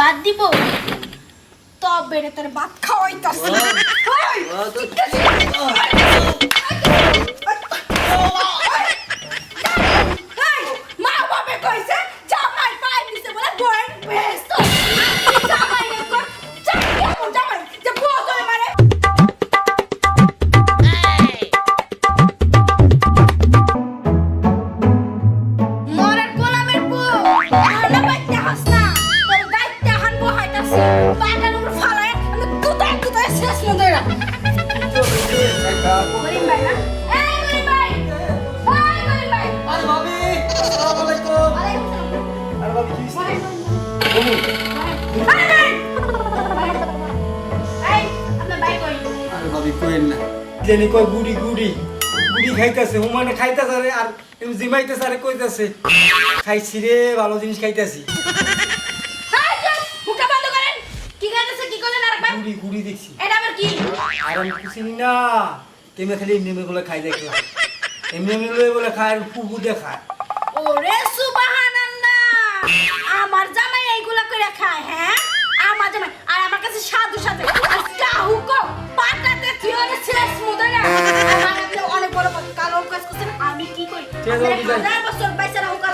বাদ দিব তবে রে তোর ভাত তো ওই, ভাই না এই গরিব ভাই এই আরে ভাবি আসসালামু আলাইকুম আরে ভাবি কি জেনি গুড়ি গুড়ি। গুড়ি খাইতাছে হুমানে খাইতাছে আরে জিমাইতাছে আরে কইতাছে। খাইছি রে ভালো জিনিস খাইতাছি এই চুপ, মুখটা বন্ধ করেন কি খাইতেছে কি করলেন আরেকবার গুড়ি গুড়ি দেখছি। এটা আবার কি? আর আমি কিছু না। তেমনি খালি এমনি এমনি বলে খাই দেখলাম। এমনি এমনি বলে খায় আর ফুফু দিয়ে খায়। ওরে সুবহানাল্লাহ! আমার জামাই এইগুলা করে খায় হ্যাঁ? আমার জামাই। আর আমার কাছে সাধু সাথে আজকে হুকো পাটাতে থিওরে শেষ মুদরা অনেক বড় কালো কাজ করছেন আমি কি যাই। হাজার বছর বাইসা হুকা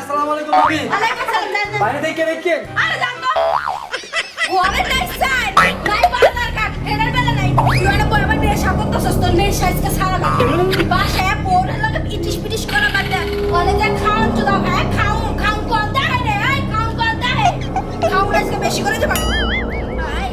আসসালামু আলাইকুম আলাইকুম সালাম যান, যান। বাইরে দেখে দেখে। আরে তোর নেশাইজকে সারা বাসায় পড়ে লাগে ইটিস পিটিস করা বাদে অনেক খাওন তো দাও হ্যাঁ খাউন খাউন কোন দেয় রে হ্যাঁ খাউন কোন দেয় খাউন আজকে বেশি করে দেবা আই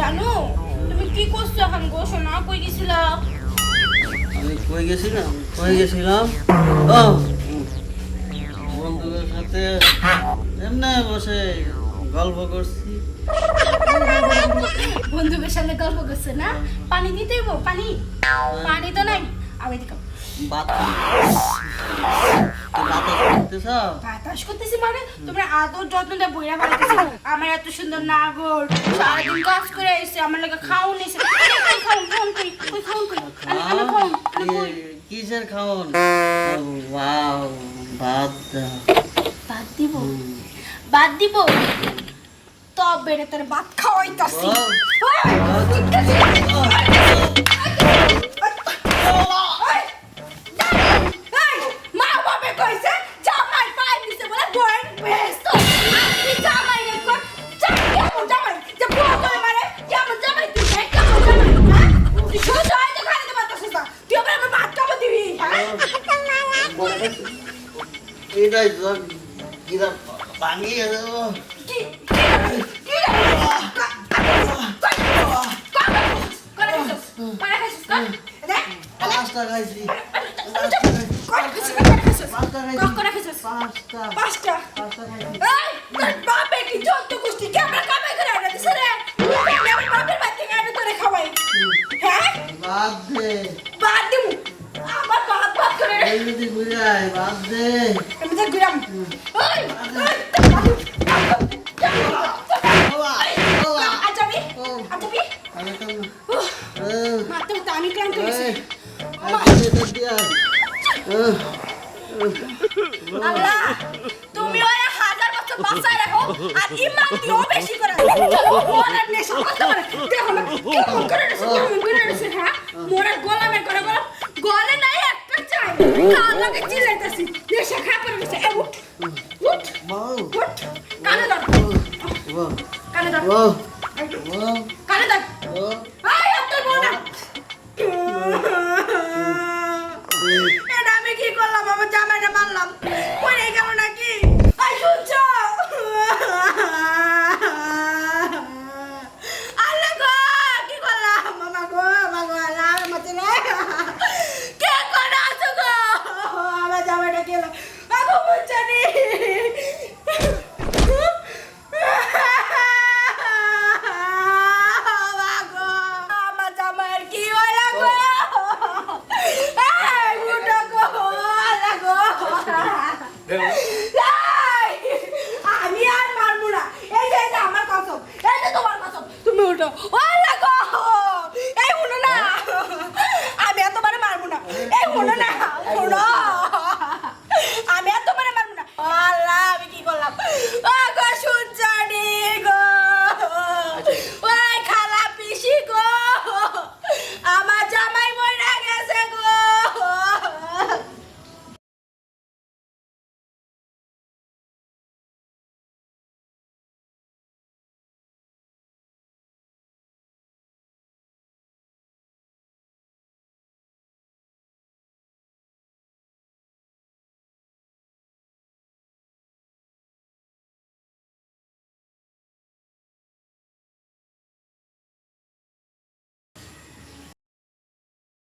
জানো তুমি কি করছ এখন গো? শোনা কই গেছিলা? আমি কই গেছিলাম? কই গেছিলাম? ও বন্ধুদের সাথে এমনি বসে গল্প করছি। বন্ধুদের সামনে গল্প করছে না? পানি দিতে হইব? পানি? পানি তো নাই। আবে দিকে বাতাস বাতাস করতেছ? বাতাস করতেছি মানে? তোমরা আদর যত্নটা বইরা বাড়তেছি আমার এত সুন্দর নাগর। সারাদিন কাজ করে আইছে আমার লাগে কই কই কই আমি আমি খাওন কিসের খাওন? ওয়াও দাও। বাদ দিব? বাদ দিব? তবে রে তোর ভাত খাওয়াইতাছি। খাইছিস পাঁচটা পাঁচটা পাঁচটা খাইছি। তোর বাপে কি যত কুস্তি ক্যামেরা কামাই করে আনে দিছে রে বাপের বাড়ি থেকে আনে তোরে খাওয়াই হ্যাঁ বাদ দে। বাদ দিমু। আমার বাপ বাপ করে এই যদি ঘুরে বাদ দে। ওই বাবা, বাবা, আজাবি ও। আজাবি আমি ক্লান্ত আল্লাহ তুমি ওরা হাজার বছর বাঁচায় রাখো আর ইমান দিও বেশি করে ওরা নেশা করতে পারে দেখো না কেমন করে রেছে কেমন করে রেছে হ্যাঁ? মোরা গোলামের করে গোলাম গলে নাই একটা চাই। কান লাগে নেশা খা করে রেছে এ উঠ। উঠ। উঠ। কানে ধর। কানে ধর। Who?